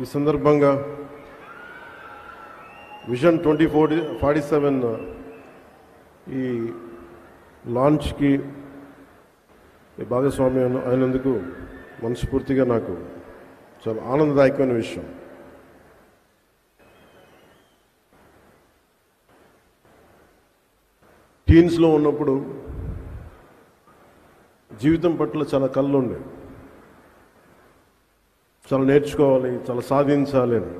ఈ సందర్భంగా vision twenty four forty seven ఈ లాంచ్కి ఈ భాగస్వామ్యం అయినందుకు మనస్ఫూర్తిగా నాకు చాలా ఆనందదాయకమైన విషయం. టీన్స్లో ఉన్నప్పుడు జీవితం పట్ల చాలా కళ్ళు ఉండేవి చాలా నేర్చుకోవాలి చాలా సాధించాలి అని.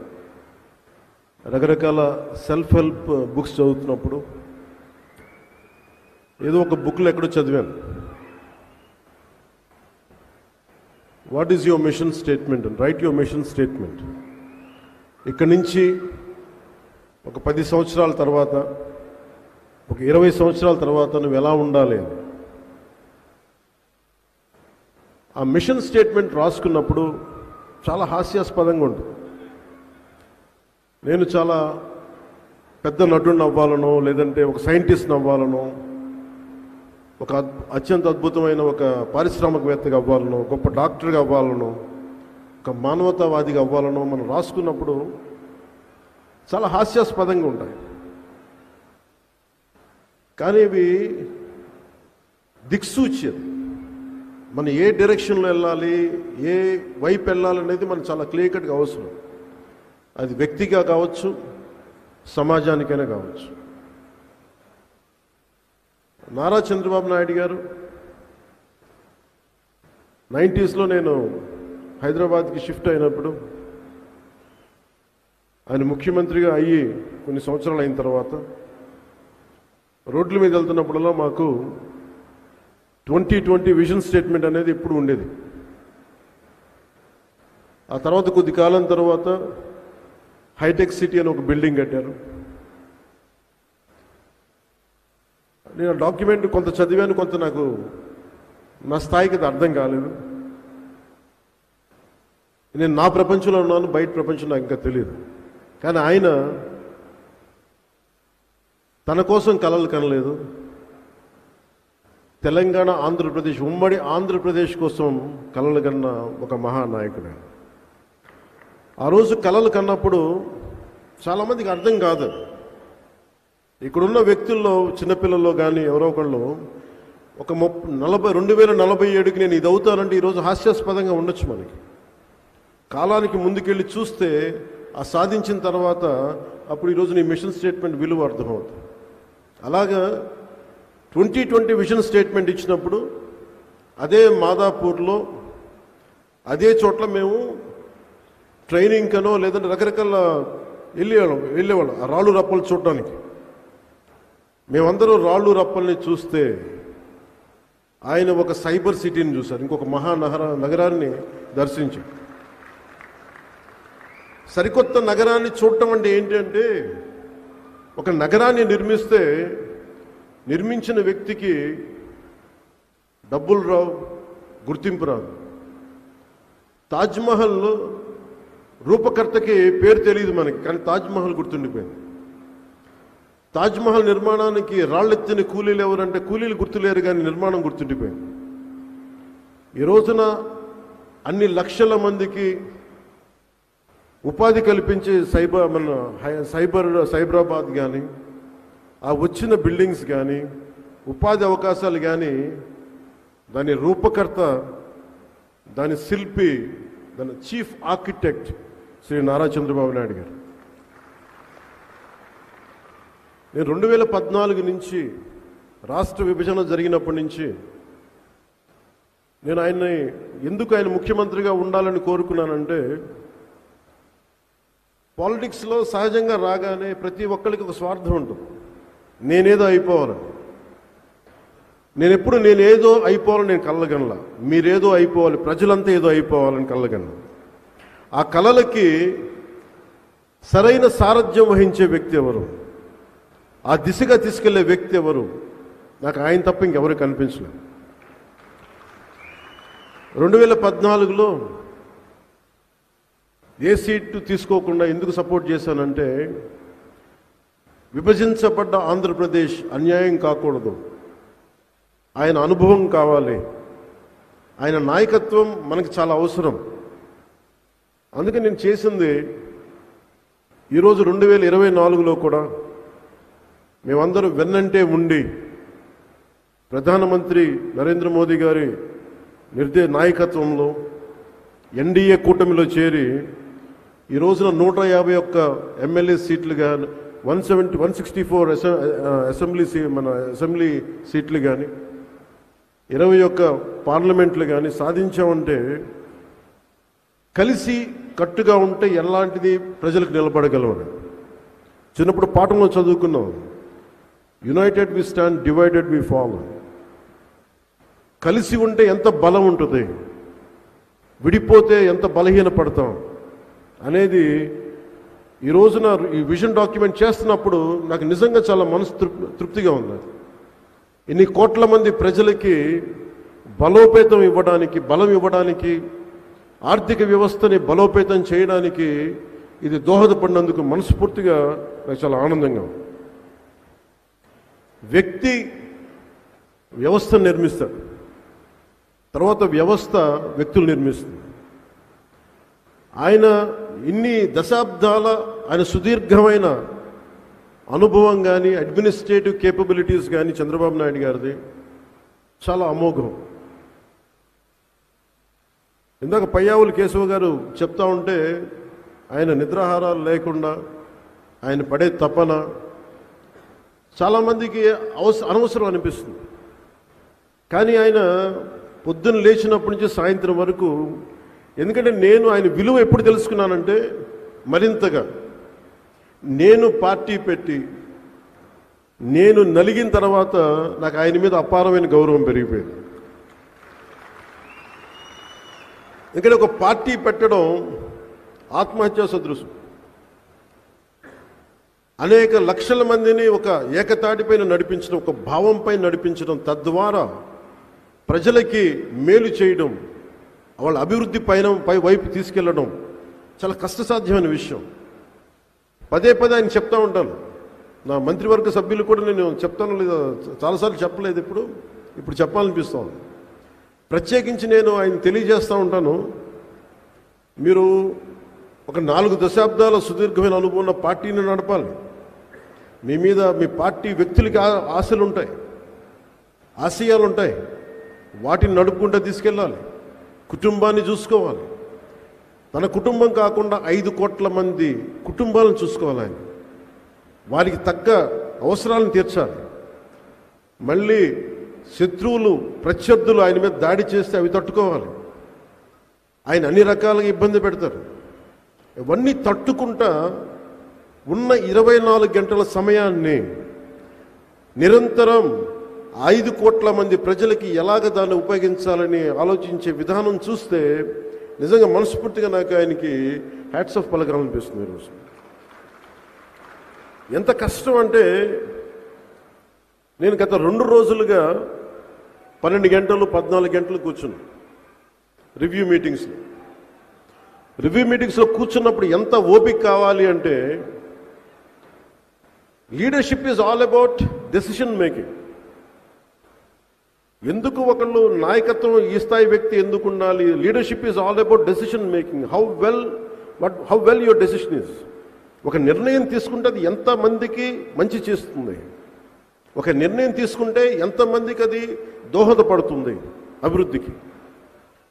రకరకాల సెల్ఫ్ హెల్ప్ బుక్స్ చదువుతున్నప్పుడు ఏదో ఒక బుక్లో ఎక్కడో చదివాను. What is your mission statement right your mission statement ఇక్కడి నుంచి ఒక పది సంవత్సరాల తర్వాత ఒక ఇరవై సంవత్సరాల తర్వాత నువ్వు ఎలా ఉండాలి అని. ఆ మిషన్ స్టేట్మెంట్ రాసుకున్నప్పుడు చాలా హాస్యాస్పదంగా ఉంటుంది. నేను చాలా పెద్ద నటుడిని అవ్వాలనో లేదంటే ఒక సైంటిస్ట్ని అవ్వాలనో ఒక అత్యంత అద్భుతమైన ఒక పారిశ్రామికవేత్తగా అవ్వాలనో గొప్ప డాక్టర్గా అవ్వాలనో ఒక మానవతావాదిగా అవ్వాలనో మనం రాసుకున్నప్పుడు చాలా హాస్యాస్పదంగా ఉంటాయి. కానీ ఇవి దిక్సూచ్యం మనం ఏ డైరెక్షన్లో వెళ్ళాలి ఏ వైపు వెళ్ళాలి అనేది మనం చాలా క్లియర్ కట్గా అవసరం. అది వ్యక్తిగా కావచ్చు సమాజానికైనా కావచ్చు. నారా చంద్రబాబు నాయుడు గారు నైంటీస్లో నేను హైదరాబాద్కి షిఫ్ట్ అయినప్పుడు ఆయన ముఖ్యమంత్రిగా అయ్యి కొన్ని సంవత్సరాలు అయిన తర్వాత రోడ్ల మీద వెళ్తున్నప్పుడల్లా మాకు ట్వంటీ ట్వంటీ విజన్ స్టేట్మెంట్ అనేది ఎప్పుడు ఉండేది? ఆ తర్వాత కొద్ది కాలం తర్వాత హైటెక్ సిటీ అని ఒక బిల్డింగ్ కట్టారు. నేను డాక్యుమెంట్ కొంత చదివాను కొంత నాకు నా స్థాయికి అది అర్థం కాలేదు. నేను నా ప్రపంచంలో ఉన్నాను బయట ప్రపంచం నాకు ఇంకా తెలియదు. కానీ ఆయన తన కోసం కలలు కనలేదు. తెలంగాణ ఆంధ్రప్రదేశ్ ఉమ్మడి ఆంధ్రప్రదేశ్ కోసం కలలు కన్న ఒక మహానాయకుడు. ఆ రోజు కలలు కన్నప్పుడు చాలామందికి అర్థం కాదు. ఇక్కడున్న వ్యక్తుల్లో చిన్నపిల్లల్లో కానీ ఎవరో ఒకళ్ళు ఒక ముప్ నలభై రెండు వేల నలభై ఏడుకి నేను ఇది అవుతానంటే ఈరోజు హాస్యాస్పదంగా ఉండొచ్చు మనకి. కాలానికి ముందుకెళ్ళి చూస్తే ఆ సాధించిన తర్వాత అప్పుడు ఈరోజు నీ మిషన్ స్టేట్మెంట్ విలువ అర్థమవుతుంది. అలాగా ట్వంటీ ట్వంటీ విజన్ స్టేట్మెంట్ ఇచ్చినప్పుడు అదే మాదాపూర్లో అదే చోట్ల మేము ట్రైనింగ్ కనో లేదంటే రకరకాల వెళ్ళేవాళ్ళం వెళ్ళేవాళ్ళం ఆ రాళ్ళు రప్పలు చూడడానికి. మేమందరూ రాళ్ళు రప్పల్ని చూస్తే ఆయన ఒక సైబర్ సిటీని చూశారు ఇంకొక మహానగర నగరాన్ని దర్శించారు. సరికొత్త నగరాన్ని చూడటం అంటే ఏంటంటే ఒక నగరాన్ని నిర్మిస్తే నిర్మించిన వ్యక్తికి డబ్బులు రావు గుర్తింపు రాదు. తాజ్మహల్ రూపకర్తకి పేరు తెలియదు మనకి కానీ తాజ్మహల్ గుర్తుండిపోయింది. తాజ్మహల్ నిర్మాణానికి రాళ్ళెత్తిన కూలీలు ఎవరంటే కూలీలు గుర్తులేరు కానీ నిర్మాణం గుర్తుండిపోయింది. ఈ రోజున అన్ని లక్షల మందికి ఉపాధి కల్పించే సైబర్ మన హై- సైబర్ సైబరాబాద్ కానీ ఆ వచ్చిన బిల్డింగ్స్ కానీ ఉపాధి అవకాశాలు కానీ దాని రూపకర్త దాని శిల్పి దాని చీఫ్ ఆర్కిటెక్ట్ శ్రీ నారా చంద్రబాబు నాయుడు గారు. నేను రెండు వేల పద్నాలుగు నుంచి రాష్ట్ర విభజన జరిగినప్పటి నుంచి నేను ఆయన్ని ఎందుకు ఆయన ముఖ్యమంత్రిగా ఉండాలని కోరుకున్నానంటే పాలిటిక్స్లో సహజంగా రాగానే ప్రతి ఒక్కరికి ఒక స్వార్థం ఉంటుంది. నేనేదో అయిపోవాలని నేను ఎప్పుడు నేనేదో అయిపోవాలని నేను కళ్ళగనల మీరేదో అయిపోవాలి. ప్రజలంతా ఏదో అయిపోవాలని కళ్ళగనల ఆ కళలకి సరైన సారథ్యం వహించే వ్యక్తి ఎవరు? ఆ దిశగా తీసుకెళ్ళే వ్యక్తి ఎవరు? నాకు ఆయన తప్ప ఇంకెవరు కనిపించలేదు. రెండు వేల పద్నాలుగులో ఏ సీటు తీసుకోకుండా ఎందుకు సపోర్ట్ చేశానంటే విభజించబడ్డ ఆంధ్రప్రదేశ్ అన్యాయం కాకూడదు. ఆయన అనుభవం కావాలి. ఆయన నాయకత్వం మనకి చాలా అవసరం. అందుకే నేను చేసింది ఈరోజు రెండు వేల ఇరవై నాలుగులో కూడా మేమందరూ వెన్నంటే ఉండి ప్రధానమంత్రి నరేంద్ర మోదీ గారి నిర్దే నాయకత్వంలో ఎన్డీఏ కూటమిలో చేరి ఈ రోజున నూట యాభై ఒక్క MLA సీట్లుగా one seventy one sixty four assembly see మన అసెంబ్లీ సీట్లు కానీ ఇరవై ఒక్క పార్లమెంట్లు కానీ సాధించామంటే కలిసి కట్టుగా ఉంటే ఎలాంటిది ప్రజలకు నిలబడగలవని చిన్నప్పుడు పాఠంలో చదువుకున్నాం. United we stand divided we fall కలిసి ఉంటే ఎంత బలం ఉంటుంది? విడిపోతే ఎంత బలహీన పడతాం అనేది ఈ రోజున ఈ విజన్ డాక్యుమెంట్ చేస్తున్నప్పుడు నాకు నిజంగా చాలా మనసు తృప్తిగా ఉంది. ఇన్ని కోట్ల మంది ప్రజలకి బలోపేతం ఇవ్వడానికి బలం ఇవ్వడానికి ఆర్థిక వ్యవస్థని బలోపేతం చేయడానికి ఇది దోహదపడినందుకు మనస్ఫూర్తిగా నాకు చాలా ఆనందంగా ఉంది. వ్యక్తి వ్యవస్థను నిర్మిస్తాడు. తర్వాత వ్యవస్థ వ్యక్తులు నిర్మిస్తుంది. ఆయన ఇన్ని దశాబ్దాల ఆయన సుదీర్ఘమైన అనుభవం కానీ అడ్మినిస్ట్రేటివ్ కేపబిలిటీస్ కానీ చంద్రబాబు నాయుడు గారిది చాలా అమోఘం. ఇందాక పయ్యావులు కేశవ గారు చెప్తా ఉంటే ఆయన నిద్రాహారాలు లేకుండా ఆయన పడే తపన చాలామందికి అవస అనవసరం అనిపిస్తుంది. కానీ ఆయన పొద్దున్న లేచినప్పటి నుంచి సాయంత్రం వరకు ఎందుకంటే నేను ఆయన విలువ ఎప్పుడు తెలుసుకున్నానంటే మరింతగా నేను పార్టీ పెట్టి నేను నలిగిన తర్వాత నాకు ఆయన మీద అపారమైన గౌరవం పెరిగిపోయింది. ఎందుకంటే ఒక పార్టీ పెట్టడం ఆత్మహత్యా సదృశం. అనేక లక్షల మందిని ఒక ఏకతాటిపైన నడిపించడం ఒక భావంపై నడిపించడం తద్వారా ప్రజలకి మేలు చేయడం వాళ్ళ అభివృద్ధి పైన పై వైపు తీసుకెళ్ళడం చాలా కష్టసాధ్యమైన విషయం. పదే పదే ఆయన చెప్తా ఉంటాను నా మంత్రివర్గ సభ్యులు కూడా నేను చెప్తాను లేదా చాలాసార్లు చెప్పలేదు ఇప్పుడు. ఇప్పుడు చెప్పాలనిపిస్తాను ప్రత్యేకించి నేను ఆయన తెలియజేస్తూ ఉంటాను. మీరు ఒక నాలుగు దశాబ్దాల సుదీర్ఘమైన అనుభవం ఉన్న పార్టీని నడపాలి. మీ మీద మీ పార్టీ వ్యక్తులకి ఆ- ఆశలు ఉంటాయి ఆశయాలు ఉంటాయి వాటిని నడుపుకుంటూ తీసుకెళ్ళాలి. కుటుంబాన్ని చూసుకోవాలి. తన కుటుంబం కాకుండా ఐదు కోట్ల మంది కుటుంబాలను చూసుకోవాలి ఆయన. వారికి తగ్గ అవసరాలను తీర్చాలి. మళ్ళీ శత్రువులు ప్రత్యర్థులు ఆయన మీద దాడి చేస్తే అవి తట్టుకోవాలి. ఆయన అన్ని రకాలుగా ఇబ్బంది పెడతారు. ఇవన్నీ తట్టుకుంటా ఉన్న ఇరవై నాలుగు గంటల సమయాన్ని నిరంతరం ఐదు కోట్ల మంది ప్రజలకి ఎలాగ దాన్ని ఉపయోగించాలని ఆలోచించే విధానం చూస్తే నిజంగా మనస్ఫూర్తిగా నాకు ఆయనకి హ్యాట్స్ ఆఫ్ పలకాలనిపిస్తుంది ఈరోజు ఎంత కష్టం అంటే నేను గత రెండు రోజులుగా పన్నెండు గంటలు పద్నాలుగు గంటలు కూర్చున్నాను రివ్యూ మీటింగ్స్లో. రివ్యూ మీటింగ్స్లో కూర్చున్నప్పుడు ఎంత ఓపిక కావాలి అంటే leadership is all about decision making. ఎందుకు ఒకళ్ళు నాయకత్వం ఈ స్థాయి వ్యక్తి ఎందుకు ఉండాలి leadership is all about decision making how well but how well your decision is ఒక నిర్ణయం తీసుకుంటే అది ఎంతమందికి మంచి చేస్తుంది? ఒక నిర్ణయం తీసుకుంటే ఎంతమందికి అది దోహదపడుతుంది అభివృద్ధికి?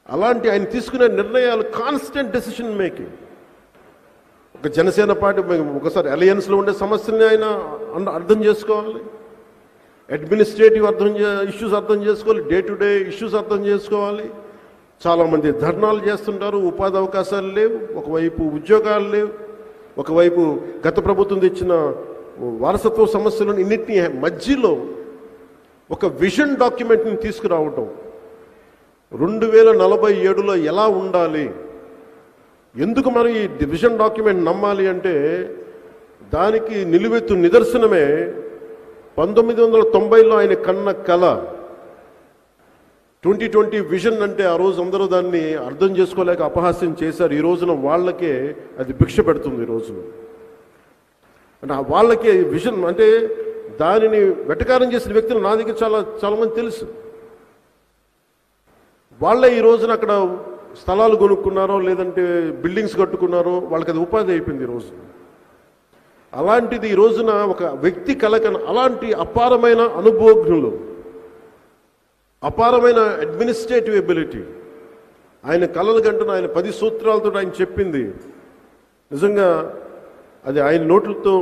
అలాంటి ఆయన తీసుకునే నిర్ణయాలు కాన్స్టెంట్ డెసిషన్ మేకింగ్ ఒక జనసేన పార్టీ ఒకసారి అలయన్స్లో ఉండే సమస్యల్ని ఆయన అర్థం చేసుకోవాలి. అడ్మినిస్ట్రేటివ్ అర్థం ఇష్యూస్ అర్థం చేసుకోవాలి డే టు డే ఇష్యూస్ అర్థం చేసుకోవాలి. చాలామంది ధర్నాలు చేస్తుంటారు ఉపాధి అవకాశాలు లేవు ఒకవైపు ఉద్యోగాలు లేవు ఒకవైపు గత ప్రభుత్వం తెచ్చిన వారసత్వ సమస్యలను ఇన్నింటిని మధ్యలో ఒక విజన్ డాక్యుమెంట్ని తీసుకురావటం. రెండు వేల నలభై ఏడులో ఎలా ఉండాలి? ఎందుకు మనం ఈ విజన్ డాక్యుమెంట్ నమ్మాలి అంటే దానికి నిలువెత్తు నిదర్శనమే పంతొమ్మిది వందల తొంభైలో ఆయన కన్న కళ. ట్వంటీ ట్వంటీ విజన్ అంటే ఆ రోజు అందరూ దాన్ని అర్థం చేసుకోలేక అపహాస్యం చేశారు. ఈ రోజున వాళ్ళకే అది భిక్ష పెడుతుంది ఈ రోజున అంటే వాళ్ళకే విజన్ అంటే దానిని వెటకారం చేసిన వ్యక్తులు నా దగ్గర చాలా చాలా మంది తెలుసు. వాళ్ళే ఈ రోజున అక్కడ స్థలాలు కొనుక్కున్నారో లేదంటే బిల్డింగ్స్ కట్టుకున్నారో వాళ్ళకి అది ఉపాధి అయిపోయింది ఈరోజు అలాంటిది ఈ రోజున ఒక వ్యక్తి కలకన అలాంటి అపారమైన అనుభవజ్ఞులు అపారమైన అడ్మినిస్ట్రేటివ్ ఎబిలిటీ ఆయన కళలు గంటను ఆయన పది సూత్రాలతో ఆయన చెప్పింది. నిజంగా అది ఆయన నోట్లతో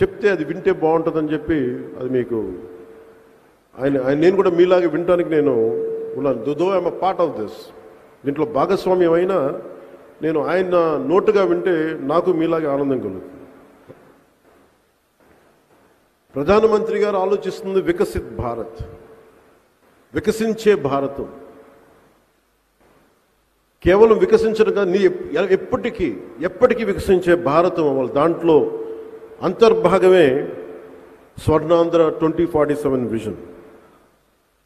చెప్తే అది వింటే బాగుంటుందని చెప్పి అది మీకు ఆయన ఆయన నేను కూడా మీలాగే వినడానికి నేను ఉన్నాను. Though a part of this దీంట్లో భాగస్వామ్యం అయినా నేను ఆయన నోటుగా వింటే నాకు మీలాగే ఆనందం కలుగుతుంది. ప్రధానమంత్రి గారు ఆలోచిస్తుంది వికసిత్ భారత్. వికసించే భారతం. కేవలం వికసించడం కాదు నీ ఎప్- ఎప్పటికీ ఎప్పటికీ వికసించే భారతం అవ్వాలి దాంట్లో అంతర్భాగమే Swarnandhra twenty forty seven vision.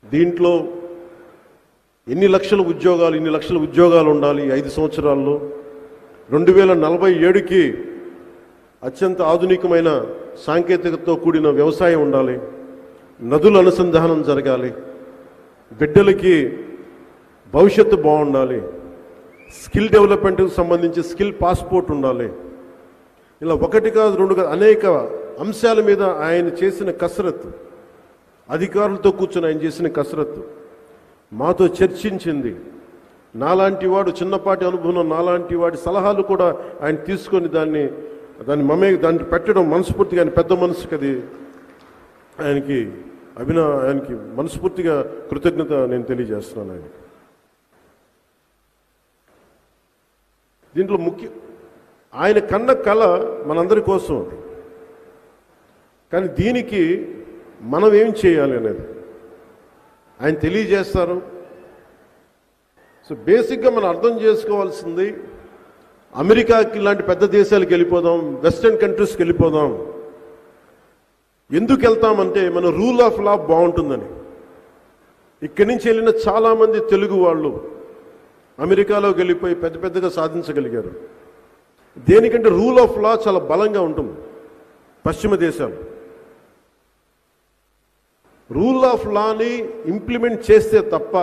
దీంట్లో ఎన్ని లక్షల ఉద్యోగాలు ఇన్ని లక్షల ఉద్యోగాలు ఉండాలి ఐదు సంవత్సరాల్లో? రెండు వేల నలభై ఏడుకి అత్యంత ఆధునికమైన సాంకేతికతో కూడిన వ్యవసాయం ఉండాలి నదుల అనుసంధానం జరగాలి బిడ్డలకి భవిష్యత్తు బాగుండాలి స్కిల్ డెవలప్మెంట్కి సంబంధించి స్కిల్ పాస్పోర్ట్ ఉండాలి. ఇలా ఒకటి కాదు రెండు కాదు అనేక అంశాల మీద ఆయన చేసిన కసరత్తు అధికారులతో కూర్చొని ఆయన చేసిన కసరత్తు మాతో చర్చించింది. నాలాంటి వాడు చిన్నపాటి అనుభవం నాలాంటి వాడి సలహాలు కూడా ఆయన తీసుకొని దాన్ని దాన్ని మమే దాన్ని పెట్టడం మనస్ఫూర్తిగా ఆయన పెద్ద మనసుకి అది ఆయనకి అభిన ఆయనకి మనస్ఫూర్తిగా కృతజ్ఞత నేను తెలియజేస్తున్నాను ఆయన దీంట్లో ముఖ్య ఆయన కన్న కళ మనందరి కోసం. కానీ దీనికి మనం ఏం చేయాలి అనేది ఆయన తెలియజేస్తారు. సో బేసిక్గా మనం అర్థం చేసుకోవాల్సింది అమెరికాకి ఇలాంటి పెద్ద దేశాలకు వెళ్ళిపోదాం వెస్టర్న్ కంట్రీస్కి వెళ్ళిపోదాం. ఎందుకు వెళ్తామంటే మన రూల్ ఆఫ్ లా బాగుంటుందని. ఇక్కడి నుంచి వెళ్ళిన చాలామంది తెలుగు వాళ్ళు అమెరికాలోకి వెళ్ళిపోయి పెద్ద పెద్దగా సాధించగలిగారు. దేనికంటే రూల్ ఆఫ్ లా చాలా బలంగా ఉంటుంది పశ్చిమ దేశాలు. రూల్ ఆఫ్ లాని ఇంప్లిమెంట్ చేస్తే తప్ప